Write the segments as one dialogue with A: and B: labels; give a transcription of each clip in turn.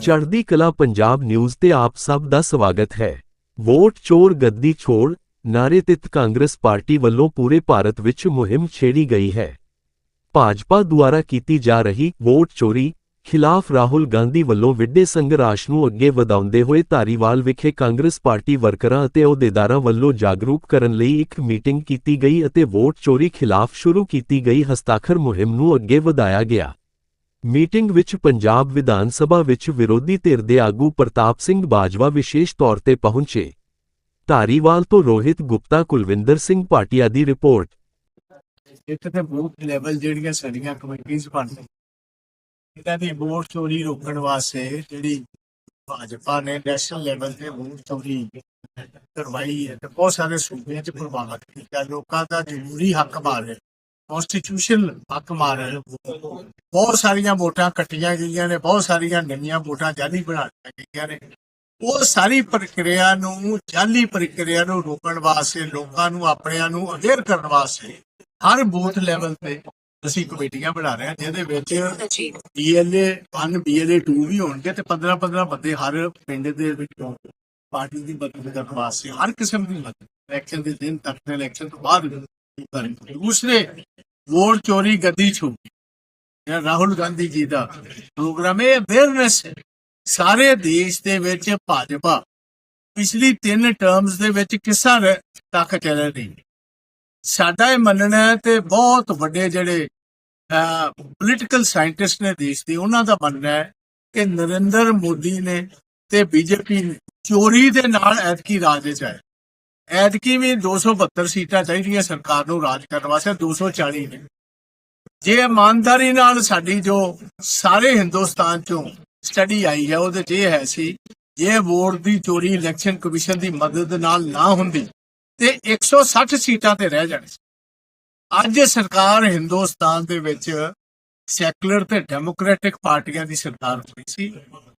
A: ਚੜ੍ਹਦੀ ਕਲਾ ਪੰਜਾਬ ਨਿਊਜ਼ ਤੇ ਆਪ ਸਭ ਦਾ ਸਵਾਗਤ ਹੈ। ਵੋਟ ਚੋਰ ਗੱਦੀ ਛੋੜ ਨਾਰੇ ਤਹਿਤ ਕਾਂਗਰਸ ਪਾਰਟੀ ਵੱਲੋਂ ਪੂਰੇ ਭਾਰਤ ਵਿੱਚ ਮੁਹਿੰਮ ਛੇੜੀ ਗਈ ਹੈ। ਭਾਜਪਾ ਦੁਆਰਾ ਕੀਤੀ ਜਾ ਰਹੀ ਵੋਟ ਚੋਰੀ ਖਿਲਾਫ ਰਾਹੁਲ ਗਾਂਧੀ ਵੱਲੋਂ ਵਿੱਢੇ ਸੰਘਰਸ਼ ਨੂੰ ਅੱਗੇ ਵਧਾਉਂਦੇ ਹੋਏ ਧਾਰੀਵਾਲ ਵਿਖੇ ਕਾਂਗਰਸ ਪਾਰਟੀ ਵਰਕਰਾਂ ਅਤੇ ਅਹੁਦੇਦਾਰਾਂ ਵੱਲੋਂ ਜਾਗਰੂਕ ਕਰਨ ਲਈ ਇੱਕ ਮੀਟਿੰਗ ਕੀਤੀ ਗਈ ਅਤੇ ਵੋਟ ਚੋਰੀ ਖਿਲਾਫ ਸ਼ੁਰੂ ਕੀਤੀ ਗਈ ਹਸਤਾਖਰ ਮੁਹਿੰਮ ਨੂੰ ਅੱਗੇ ਵਧਾਇਆ ਗਿਆ। ਮੀਟਿੰਗ ਵਿੱਚ ਪੰਜਾਬ ਵਿਧਾਨ ਸਭਾ ਵਿੱਚ ਵਿਰੋਧੀ ਧਿਰ ਦੇ ਆਗੂ ਪ੍ਰਤਾਪ ਸਿੰਘ ਬਾਜਵਾ ਵਿਸ਼ੇਸ਼ ਤੌਰ ਤੇ ਪਹੁੰਚੇ। ਧਾਰੀਵਾਲ ਤੋਂ ਰੋਹਿਤ ਗੁਪਤਾ, ਕੁਲਵਿੰਦਰ ਸਿੰਘ ਭਾਟੀਆ ਦੀ ਰਿਪੋਰਟ।
B: ਇੱਥੇ ਤੇ ਬੂਥ ਲੈਵਲ ਜਿਹੜੀਆਂ ਸਾਡੀਆਂ ਕਮੇਟੀਆਂ ਬਣਦੀਆਂ। ਇਹਨਾਂ ਦੀ ਵੋਟ ਚੋਰੀ ਰੋਕਣ ਵਾਸਤੇ ਜਿਹੜੀ ਭਾਜਪਾ ਨੇ ਨੈਸ਼ਨਲ ਲੈਵਲ ਤੇ ਵੋਟ ਚੋਰੀ ਕਰਵਾਈ ਹੈ ਤੇ ਬਹੁਤ ਸਾਰੇ ਸੂਬਿਆਂ 'ਚ ਪ੍ਰਭਾਵਿਤ ਕੀਤਾ। ਲੋਕਾਂ ਦਾ ਜ਼ਰੂਰੀ ਹੱਕ ਮਾਰ ਹੈ ਕਨਸਟੀਟਿਊਸ਼ਨ ਹੱਕ ਮਾਰ ਹੈ। ਬਹੁਤ ਸਾਰੀਆਂ ਵੋਟਾਂ ਕੱਟੀਆਂ ਗਈਆਂ ਨੇ ਬਹੁਤ ਸਾਰੀਆਂ ਨਵੀਆਂ ਵੋਟਾਂ ਜਾਲੀ ਬਣਾ ਦਿੱਤੀਆਂ ਗਈਆਂ ਨੇ। ਉਹ ਸਾਰੀ ਪ੍ਰਕਿਰਿਆ ਨੂੰ ਜਾਲੀ ਪ੍ਰਕਿਰਿਆ ਨੂੰ ਰੋਕਣ ਵਾਸਤੇ ਲੋਕਾਂ ਨੂੰ ਆਪਣਿਆਂ ਨੂੰ ਅਵੇਅਰ ਕਰਨ ਵਾਸਤੇ ਹਰ ਬੂਥ ਲੈਵਲ ਤੇ ਅਸੀਂ ਕਮੇਟੀਆਂ ਬਣਾ ਰਹੇ ਹਾਂ ਜਿਹਦੇ ਵਿੱਚ ਬੀਐਲਏ 1 ਬੀਐਲਏ 2 ਵੀ ਹੋਣਗੇ ਤੇ 15 15 ਬੰਦੇ ਹਰ ਪਿੰਡ ਦੇ ਵਿੱਚੋਂ ਪਾਰਟੀ ਦੀ ਮਦਦ ਕਰਨ ਵਾਸਤੇ ਹਰ ਕਿਸਮ ਦੀ ਮਦਦ। ਇਲੈਕਸ਼ਨ ਦੇ ਦਿਨ ਤੱਕ ਇਲੈਕਸ਼ਨ ਤੋਂ ਬਾਅਦ ਵੀ ਕਰਨਗੇ। ਦੂਸਰੇ ਵੋਟ ਚੋਰੀ ਗੱਦੀ ਰਾਹੁਲ ਗਾਂਧੀ ਜੀ ਦਾ ਪ੍ਰੋਗਰਾਮ ਹੈ। ਅਵੇਅਰਨੈਸ ਸਾਰੇ ਦੇਸ਼ ਦੇ ਵਿੱਚ ਭਾਜਪਾ ਪਿਛਲੀ ਤਿੰਨ ਟਰਮਸ ਦੇ ਵਿੱਚ ਕਿਸਾ ਤੱਕ ਚੱਲ ਰਹੀ ਸਾਡਾ ਇਹ ਮੰਨਣਾ ਹੈ ਤੇ ਬਹੁਤ ਵੱਡੇ ਜਿਹੜੇ ਪੋਲੀਟੀਕਲ ਸਾਇੰਟਿਸਟ ਨੇ ਦੇਸ਼ ਦੇ, ਉਹਨਾਂ ਦਾ ਮੰਨਣਾ ਹੈ ਕਿ ਨਰਿੰਦਰ ਮੋਦੀ ਨੇ ਤੇ ਬੀਜੇਪੀ ਨੇ ਚੋਰੀ ਦੇ ਨਾਲ ਐਤਕੀ ਰਾਜ ਵਿੱਚ ਆਏ। ਐਤਕੀ ਵੀ 272 ਸੀਟਾਂ ਚਾਹੀਦੀਆਂ ਸਰਕਾਰ ਨੂੰ ਰਾਜ ਕਰਨ ਵਾਸਤੇ 240 ਨੇ। ਜੇ ਇਮਾਨਦਾਰੀ ਨਾਲ ਸਾਡੀ ਜੋ ਸਾਰੇ ਹਿੰਦੁਸਤਾਨ ਚੋਂ ਸਟੱਡੀ ਆਈ ਹੈ, ਉਹਦੇ 'ਚ ਇਹ ਹੈ ਸੀ, ਜੇ ਵੋਟ ਦੀ ਚੋਰੀ ਇਲੈਕਸ਼ਨ ਕਮਿਸ਼ਨ ਦੀ ਮਦਦ ਨਾਲ ਨਾ ਹੁੰਦੀ, ਤੇ 160 ਸੀਟਾਂ ਤੇ ਰਹਿ ਜਾਣੀ ਅੱਜ ਸਰਕਾਰ ਹਿੰਦੁਸਤਾਨ ਦੇ ਵਿੱਚ ਸੈਕੂਲਰ ਤੇ ਡੈਮੋਕ੍ਰੈਟਿਕ ਪਾਰਟੀਆਂ ਦੀ ਸਰਕਾਰ ਹੋਈ ਸੀ।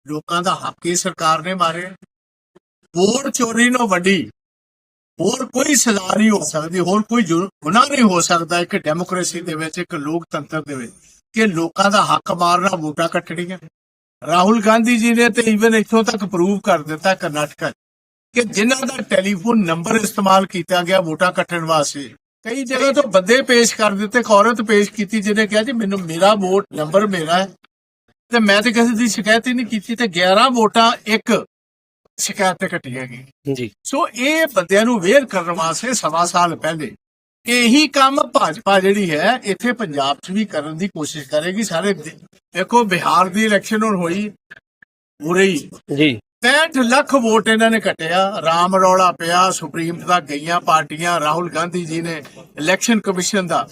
B: ਲੋਕਾਂ ਦਾ ਹੱਕ ਹੀ ਸਰਕਾਰ ਨੇ ਮਾਰਿਆ ਵੋਟ ਚੋਰੀ ਨੂੰ ਵੱਡੀ ਹੋਰ ਕੋਈ ਸਜ਼ਾ ਨਹੀਂ ਹੋ ਸਕਦੀ, ਹੋਰ ਕੋਈ ਗੁਨਾਹ ਨਹੀਂ ਹੋ ਸਕਦਾ ਇੱਕ ਡੈਮੋਕ੍ਰੇਸੀ ਦੇ ਵਿੱਚ, ਇੱਕ ਲੋਕਤੰਤਰ ਦੇ ਵਿੱਚ, ਕਿ ਲੋਕਾਂ ਦਾ ਹੱਕ ਮਾਰਨਾ ਵੋਟਾਂ ਕੱਟਣੀਆਂ। ਰਾਹੁਲ ਗਾਂਧੀ ਜੀ ਨੇ ਤੇ ਇਵਨ ਇੱਥੋਂ ਤੱਕ ਪ੍ਰੂਵ ਕਰ ਦਿੱਤਾ ਕਰਨਾਟਕਾ ਕਿ ਜਿਨ੍ਹਾਂ ਦਾ ਟੈਲੀਫੋਨ ਨੰਬਰ ਇਸਤੇਮਾਲ ਕੀਤਾ ਗਿਆ ਵੋਟਾਂ ਕੱਟਣ ਵਾਸਤੇ। ਕਈ ਜਗ੍ਹਾ ਤੋਂ ਬੰਦੇ ਪੇਸ਼ ਕਰ ਦਿੱਤੇ ਔਰਤ ਪੇਸ਼ ਕੀਤੀ, ਜਿਹਨੇ ਕਿਹਾ ਜੀ ਮੈਨੂੰ ਮੇਰਾ ਵੋਟ ਨੰਬਰ ਮੇਰਾ ਹੈ। ਤੇ ਮੈਂ ਤੇ ਕਿਸੇ ਦੀ ਸ਼ਿਕਾਇਤ ਹੀ ਨਹੀਂ ਕੀਤੀ, ਤੇ 11 ਵੋਟਾਂ ਇੱਕ ਸ਼ਿਕਾਇਤ ਤੇ ਕੱਟੀਆਂ ਗਈਆਂ।
C: ਜੀ।
B: ਸੋ ਇਹ ਬੰਦਿਆਂ ਨੂੰ ਵੇਅਰ ਕਰਨ ਵਾਸਤੇ ਸਵਾ ਸਾਲ ਪਹਿਲੇ ਇਹੀ ਕੰਮ ਭਾਜਪਾ ਜਿਹੜੀ ਹੈ ਇੱਥੇ ਪੰਜਾਬ 'ਚ ਵੀ ਕਰਨ ਦੀ ਕੋਸ਼ਿਸ਼ ਕਰੇਗੀ। ਸਾਰੇ ਦੇਖੋ ਬਿਹਾਰ ਦੀ ਇਲੈਕਸ਼ਨ ਹੁਣ ਹੋਈ ਹੀ
C: ਜੀ।
B: 65 ਲੱਖ ਵੋਟ ਇਹਨਾਂ ਨੇ ਕੱਟਿਆ ਰਾਮ ਰੌਲਾ ਪਿਆ ਸੁਪਰੀਮ ਤੱਕ ਗਈਆਂ ਪਾਰਟੀਆਂ ਰਾਹੁਲ ਗਾਂਧੀ ਜੀ ਨੇ ਇਲੈਕਸ਼ਨ ਕਮਿਸ਼ਨ ਦਾ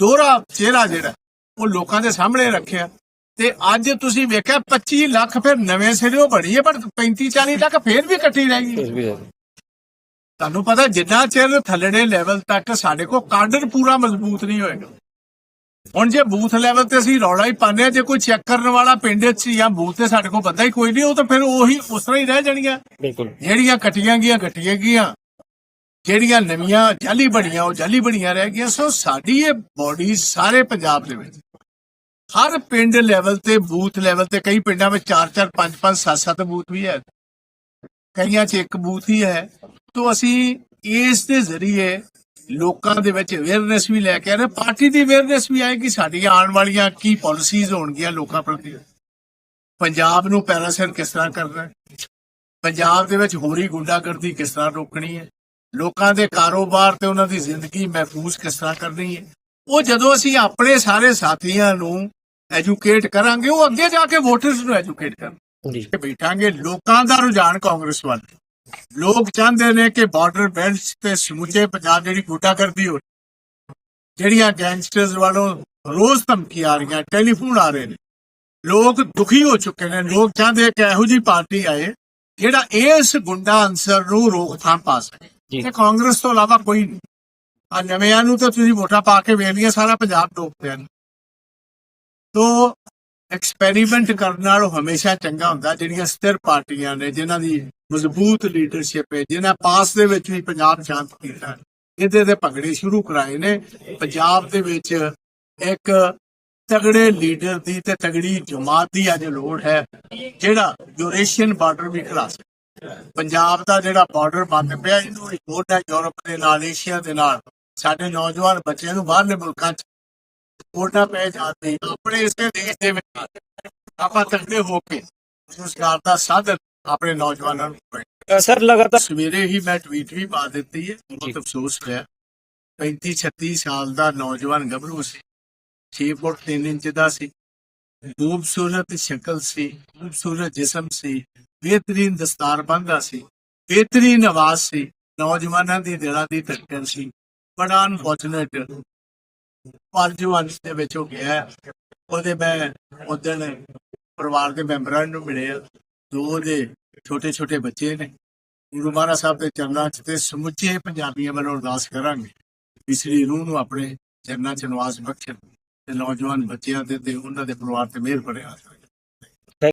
B: ਦੋਹਰਾ ਚਿਹਰਾ ਜਿਹੜਾ ਉਹ ਲੋਕਾਂ ਦੇ ਸਾਹਮਣੇ ਰੱਖਿਆ। ਤੇ ਅੱਜ ਤੁਸੀਂ ਵੇਖਿਆ 25 ਲੱਖ ਫਿਰ ਨਵੇਂ ਸਿਰੋਂ ਬਣੀ ਹੈ ਪਰ 35 40 ਲੱਖ ਫੇਰ ਵੀ ਕੱਟੀ ਰਹਿ ਗਈ। ਤੁਹਾਨੂੰ ਪਤਾ ਜਿੰਨਾ ਚਿਰ ਥੱਲੜੇ ਲੈਵਲ ਤੱਕ ਸਾਡੇ ਕੋਲ ਕਾਡਰ ਪੂਰਾ ਮਜ਼ਬੂਤ ਨਹੀਂ ਹੋਏਗਾ। ਹੁਣ ਜੇ ਬੂਥ ਲੈਵਲ ਤੇ ਅਸੀਂ ਰੌਲਾ ਹੀ ਪਾਉਂਦੇ ਆ ਜੇ ਕੋਈ ਚੈੱਕ ਕਰਨ ਵਾਲਾ ਪਿੰਡ 'ਚ ਜਾਂ ਬੂਥ ਤੇ ਸਾਡੇ ਕੋਲ ਬੰਦਾ ਹੀ ਕੋਈ ਨਹੀਂ ਉਹ ਤਾਂ ਫਿਰ ਉਹੀ ਉਸ ਤਰ੍ਹਾਂ ਹੀ ਰਹਿ ਜਾਣਗੀਆਂ।
C: ਬਿਲਕੁਲ।
B: ਜਿਹੜੀਆਂ ਕੱਟੀਆਂ ਗਈਆਂ ਕੱਟੀਆਂ ਗਈਆਂ। ਜਿਹੜੀਆਂ ਨਵੀਆਂ ਜਾਲੀ ਬਣੀਆਂ ਉਹ ਜਾਲੀ ਬਣੀਆਂ ਰਹਿ ਗਈਆਂ। ਸੋ ਸਾਡੀ ਇਹ ਬੋਡੀ ਸਾਰੇ ਪੰਜਾਬ ਦੇ ਵਿੱਚ ਹਰ ਪਿੰਡ ਲੈਵਲ ਤੇ, ਬੂਥ ਲੈਵਲ ਤੇ, ਕਈ ਪਿੰਡਾਂ ਵਿੱਚ 4 4 5 5 7 7 ਬੂਥ ਵੀ ਹੈ। ਕਈਆਂ 'ਚ ਇੱਕ ਬੂਥ ਹੀ ਹੈ। ਤੋਂ ਅਸੀਂ ਇਸ ਦੇ ਜ਼ਰੀਏ ਲੋਕਾਂ ਦੇ ਵਿੱਚ ਅਵੇਅਰਨੈਸ ਵੀ ਲੈ ਕੇ ਆ ਰਹੇ ਪਾਰਟੀ ਦੀ ਅਵੇਅਰਨੈਸ ਵੀ ਆਏਗੀ। ਸਾਡੀਆਂ ਆਉਣ ਵਾਲੀਆਂ ਕੀ ਪਾਲਿਸੀਜ਼ ਹੋਣਗੀਆਂ ਲੋਕਾਂ ਪ੍ਰਤੀ। ਪੰਜਾਬ ਨੂੰ ਪੈਰਾਸਰ ਕਿਸ ਤਰ੍ਹਾਂ ਕਰਨਾ ਪੰਜਾਬ ਦੇ ਵਿੱਚ ਹੋਰੀ ਗੁੰਡਾਗਰਦੀ ਕਿਸ ਤਰ੍ਹਾਂ ਰੋਕਣੀ ਹੈ? ਲੋਕਾਂ ਦੇ ਕਾਰੋਬਾਰ ਤੇ ਉਹਨਾਂ ਦੀ ਜ਼ਿੰਦਗੀ ਮਹਿਫੂਜ਼ ਕਿਸ ਤਰ੍ਹਾਂ ਕਰਨੀ ਹੈ? ਉਹ ਜਦੋਂ ਅਸੀਂ ਆਪਣੇ ਸਾਰੇ ਸਾਥੀਆਂ ਨੂੰ ਐਜੂਕੇਟ ਕਰਾਂਗੇ ਉਹ ਅੱਗੇ ਜਾ ਕੇ ਵੋਟਰਸ ਨੂੰ ਐਜੂਕੇਟ ਕਰਨ।
C: ਜੀ।
B: ਬੈਠਾਂਗੇ ਲੋਕਾਂ ਦਾ ਰੁਝਾਨ ਕਾਂਗਰਸ ਵੱਲ। ਲੋਕ ਚਾਹੁੰਦੇ ਨੇ ਕਿ ਬਾਰਡਰ ਬੈਲਟਸ ਤੇ ਸਮੁੱਚੇ ਪੰਜਾਬ ਜਿਹੜੀ ਗੁੰਡਾਗਰਦੀ ਹੋ ਜਿਹੜੀਆਂ ਗੈਂਗਸਟਰਸ ਵੱਲੋਂ ਰੋਜ਼ ਧਮਕੀ ਆ ਰਹੀਆਂ ਟੈਲੀਫੋਨ ਆ ਰਹੇ ਨੇ। ਲੋਕ ਦੁਖੀ ਹੋ ਚੁੱਕੇ ਨੇ। ਲੋਕ ਚਾਹੁੰਦੇ ਕਿ ਇਹੋ ਜੀ ਪਾਰਟੀ ਆਏ ਜਿਹੜਾ ਇਸ ਗੁੰਡਾ ਅੰਸਰ ਨੂੰ ਰੋਕਥਾਮ ਪਾ ਸਕੇ। ਤੇ ਕਾਂਗਰਸ ਤੋਂ ਇਲਾਵਾ ਕੋਈ ਨਹੀਂ। ਆ ਨਵਿਆਂ ਨੂੰ ਤਾਂ ਤੁਸੀਂ ਵੋਟਾਂ ਪਾ ਕੇ ਵੇਖ ਲਈਆਂ ਸਾਰਾ ਪੰਜਾਬ ਡੋਬ ਪਿਆ। ਨੇ ਤੋ ਐਕਸਪੈਰੀਮੈਂਟ ਕਰਨ ਨਾਲੋਂ ਹਮੇਸ਼ਾ ਚੰਗਾ ਹੁੰਦਾ, ਜਿਹੜੀਆਂ ਸਥਿਰ ਪਾਰਟੀਆਂ ਨੇ, ਜਿਨ੍ਹਾਂ ਦੀ ਮਜ਼ਬੂਤ ਲੀਡਰਸ਼ਿਪ ਹੈ, ਜਿਨ੍ਹਾਂ ਪਾਸ ਦੇ ਵਿੱਚ ਵੀ ਪੰਜਾਬ ਸ਼ਾਂਤ ਕੀਤਾ ਇਹਦੇ ਤੇ ਭਗੜੇ ਸ਼ੁਰੂ ਕਰਾਏ ਨੇ। ਪੰਜਾਬ ਦੇ ਵਿੱਚ ਇੱਕ ਤਗੜੇ ਲੀਡਰ ਦੀ ਤੇ ਤਗੜੀ ਜਮਾਤ ਦੀ ਅੱਜ ਲੋੜ ਹੈ, ਜਿਹੜਾ ਯੂਰੇਸ਼ੀਅਨ ਬਾਰਡਰ ਵੀ ਖੜਾ ਸਕੇ ਪੰਜਾਬ ਦਾ ਜਿਹੜਾ ਬਾਰਡਰ ਬੰਦ ਪਿਆ, ਇਹਨੂੰ ਰਿਪੋਰਟ ਹੈ, ਯੂਰਪ ਦੇ ਨਾਲ ਏਸ਼ੀਆ ਦੇ ਨਾਲ। ਸਾਡੇ ਨੌਜਵਾਨ ਬੱਚਿਆਂ ਨੂੰ ਬਾਹਰਲੇ ਮੁਲਕਾਂ 'ਚ ਵੋਟਾਂ ਪੈ ਜਾਂਦੇ ਆਪਣੇ ਇਸੇ ਦੇਸ਼ ਦੇ ਵਿੱਚ ਆਪਾਂ ਤਕੜੇ ਹੋ ਕੇ ਰੁਜ਼ਗਾਰ ਦਾ ਸਾਧਨ ਆਪਣੇ ਨੌਜਵਾਨਾਂ ਨੂੰ
C: ਸਰ ਲਗਾਤਾਰ
B: ਸਵੇਰੇ ਹੀ ਮੈਂ ਟਵੀਟ ਵੀ ਪਾ ਦਿੱਤੀ ਹੈ ਬਹੁਤ ਅਫਸੋਸ ਹੋਇਆ। 35 36 ਸਾਲ ਦਾ ਨੌਜਵਾਨ ਗੱਭਰੂ ਸੀ 6 ਫੁੱਟ 3 ਇੰਚ ਦਾ ਸੀ। ਖੂਬਸੂਰਤ ਸ਼ਕਲ ਸੀ ਖੂਬਸੂਰਤ ਜਿਸਮ ਸੀ ਬਿਹਤਰੀਨ ਦਸਤਾਰ ਬੰਦਾ ਸੀ ਬਿਹਤਰੀਨ ਆਵਾਜ਼ ਸੀ। ਨੌਜਵਾਨਾਂ ਦੀ ਦਿਲਾਂ ਦੀ ਧੜਕਣ ਸੀ। ਬੜਾ ਅਨਫੋਰਚੂਨੇਟ ਪਰ ਦੇ ਵਿੱਚ ਹੋ ਗਿਆ। ਉਹਦੇ ਮੈਂ ਉਦਣ ਪਰਿਵਾਰ ਦੇ ਮੈਂਬਰਾਂ ਨੂੰ ਮਿਲੇ। ਦੋ ਉਹਦੇ ਛੋਟੇ ਛੋਟੇ ਬੱਚੇ ਨੇ। ਗੁਰੂ ਮਹਾਰਾਜ ਸਾਹਿਬ ਦੇ ਚਰਨਾਂ 'ਚ ਤੇ ਸਮੁੱਚੇ ਪੰਜਾਬੀਆਂ ਵੱਲੋਂ ਅਰਦਾਸ ਕਰਾਂਗੇ ਕਿ ਸ੍ਰੀ ਰੂਹ ਨੂੰ ਆਪਣੇ ਚਰਨਾਂ 'ਚ ਨਿਵਾਸ ਬਖਸ਼ਣ ਤੇ ਨੌਜਵਾਨ ਬੱਚਿਆਂ ਤੇ ਤੇ ਉਹਨਾਂ ਦੇ ਪਰਿਵਾਰ ਤੇ ਮਿਹਰ ਭਰਿਆ